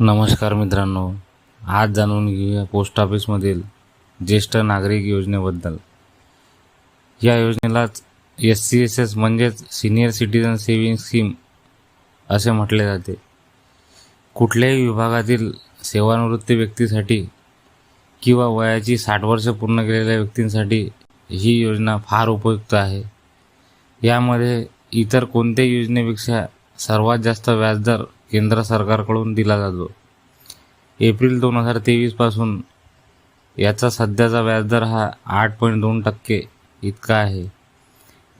नमस्कार मित्रांनो आज जाणून घेऊया पोस्ट ऑफिसमधील ज्येष्ठ नागरिक योजनेबद्दल. या योजनेलाच एस सी एस एस म्हणजेच सिनियर सिटीजन सेव्हिंग स्कीम असे म्हटले जाते. कुठल्याही विभागातील सेवानिवृत्त व्यक्तीसाठी किंवा वयाची साठ वर्ष पूर्ण केलेल्या व्यक्तींसाठी ही योजना फार उपयुक्त आहे. यामध्ये इतर कोणत्याही योजनेपेक्षा सर्वात जास्त व्याजदर केंद्र सरकारकडून दिला जातो. एप्रिल दोन हजार तेवीसपासून याचा सध्याचा व्याजदर हा आठ पॉईंट दोन टक्के इतका आहे.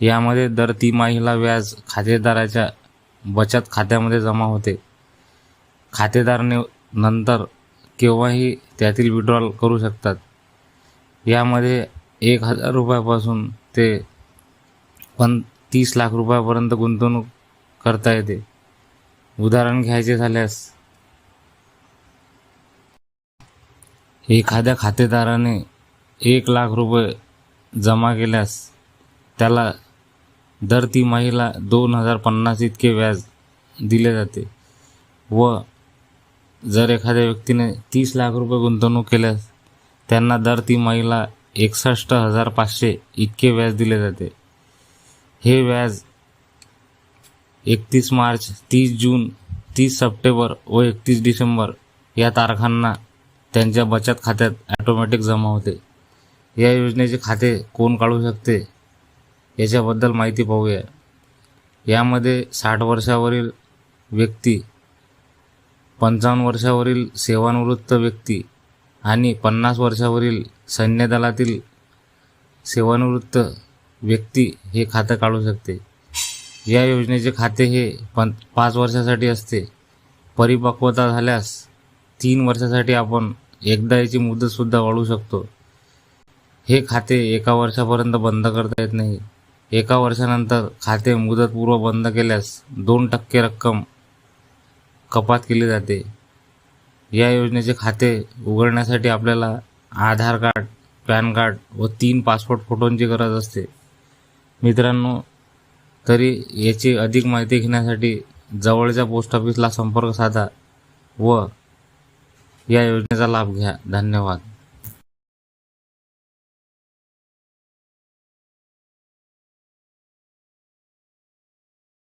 यामध्ये दर तिमाहीला व्याज खातेदाराच्या बचत खात्यामध्ये जमा होते. खातेदारने नंतर केव्हाही त्यातील विड्रॉल करू शकतात. यामध्ये एक हजार रुपयापासून ते पण तीस लाख रुपयापर्यंत गुंतवणूक करता येते. उदाहरण घ्यायचे झाल्यास. एखाद्या खातेदाराने एक लाख रुपये जमा केल्यास त्याला दर तिमाहीला दोन हजार पन्नास इतके व्याज दिले जाते व जर एखाद्या व्यक्तीने तीस लाख रुपये गुंतवणूक केल्यास त्यांना दर तिमाहीला एकसष्ट हजार पाचशे इतके व्याज दिले जाते. हे व्याज एकतीस मार्च तीस जून तीस सप्टेंबर व एकतीस डिसेंबर या तारखांना त्यांच्या बचत खात्यात ॲटोमॅटिक जमा होते. या योजनेचे खाते कोण काढू शकते याच्याबद्दल माहिती पाहूया. यामध्ये साठ वर्षावरील व्यक्ती पंचावन्न वर्षावरील सेवानिवृत्त व्यक्ती आणि पन्नास वर्षावरील सैन्य दलातील सेवानिवृत्त व्यक्ती हे खातं काढू शकते. या योजनेचे खाते हे पण पाच वर्षासाठी असते. परिपक्वता झाल्यास तीन वर्षासाठी आपण एकदा याची मुदतसुद्धा वाढवू शकतो. हे खाते एका वर्षापर्यंत बंद करता येत नाही. एका वर्षानंतर खाते मुदतपूर्व बंद केल्यास दोन टक्के रक्कम कपात केली जाते. या योजनेचे खाते उघडण्यासाठी आपल्याला आधार कार्ड पॅन कार्ड व तीन पासपोर्ट फोटोंची गरज असते. मित्रांनो तरी याची अधिक माहिती घेण्यासाठी जवळच्या पोस्ट ऑफिसला संपर्क साधा व या योजनेचा लाभ घ्या. धन्यवाद.